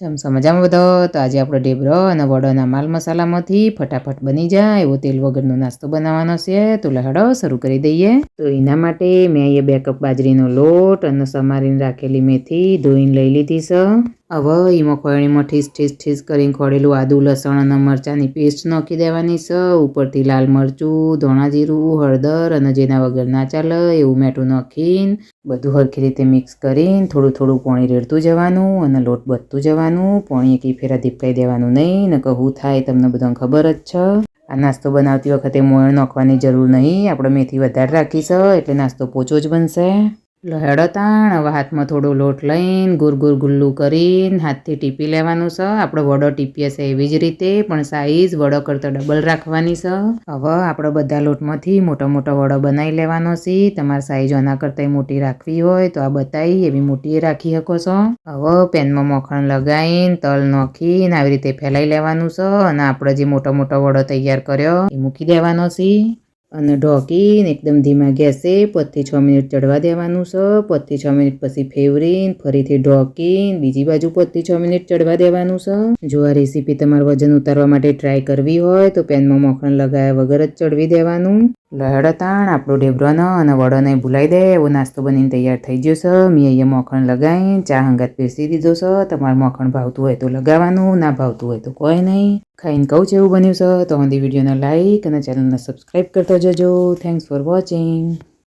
જમશો મજામાં બધો? તો આજે આપણો ઢેબરો અને વડોના માલ મસાલામાંથી ફટાફટ બની જાય. એવો તેલ વગરનો નાસ્તો બનાવવાનો છે. તો લહડો શરૂ કરી દઈએ. તો એના માટે મેં અહીંયા બે કપ બાજરીનો લોટ અને સમારીને રાખેલી મેથી ધોઈને લઈ લીધી છે. હવે એમાં ખોળણીમાં ઠીસ ઠીસ ઠીસ કરીને ખોળેલું આદુ, લસણ અને મરચાંની પેસ્ટ નાખી દેવાની છે. ઉપરથી લાલ મરચું, ધોણા જીરું, હળદર અને જેના વગર ના ચાલે એવું મેઠું નાખીને બધું હરખી રીતે મિક્સ કરીને થોડું થોડું પાણી રેડતું જવાનું અને લોટ બધતું જવાનું. પાણી એકી ફેરા ધીપકાઈ દેવાનું નહીં, ને કહું થાય તમને બધાને ખબર જ છે. આ નાસ્તો બનાવતી વખતે મોણ નાખવાની જરૂર નહીં. આપણે મેથી વધારે રાખીશ એટલે નાસ્તો પોચો જ બનશે. લહેડો તાણ હવે હાથમાં થોડો લોટ લઈને ગુર ગુર ગુલ્લું કરીને હાથથી ટીપી લેવાનું છે આપણો વડો ટીપીએ છે એવી જ રીતે, પણ સાઈઝ વડો કરતો ડબલ રાખવાની છે હવે આપણે બધા લોટમાંથી મોટો મોટો વડો બનાવી લેવાનો છે. તમારે સાઈઝ આના કરતાં મોટી રાખવી હોય તો આ બતાવી, એવી મોટી રાખી શકો છો હવે પેનમાં મખણ લગાવીને તલ નાખીને આવી રીતે ફેલાઈ લેવાનું છે અને આપણે જે મોટો મોટો વડો તૈયાર કર્યો, એ મૂકી દેવાનો છે. અને ઢોકીને એકદમ ધીમા ગેસે પાંચથી છ મિનિટ ચડવા દેવાનું છે પાંચથી છ મિનિટ પછી ફેવરીને ફરીથી ઢોકીને બીજી બાજુ પાંચથી છ મિનિટ ચડવા દેવાનું છે. જો આ રેસીપી તમારે વજન ઉતારવા માટે ટ્રાય કરવી હોય તો પેનમાં મખણ લગાવ્યા વગર જ ચડવી દેવાનું. લહેડો તાણ, આપણો ઢેબરોનો અને વડોને ભૂલાઈ દે, એવો નાસ્તો બનીને તૈયાર થઈ ગયો છે મેં અહીંયા મખણ લગાવીને ચા હંગાત પીરસી દીધો છે તમારે મોખણ ભાવતું હોય તો લગાવવાનું ના ભાવતું હોય તો કોઈ નહીં. ખાઈને કહું છે એવું બન્યું છે તો હંધી વિડીયોને લાઇક અને ચેનલને સબસ્ક્રાઈબ કરતો જજો. Thanks for watching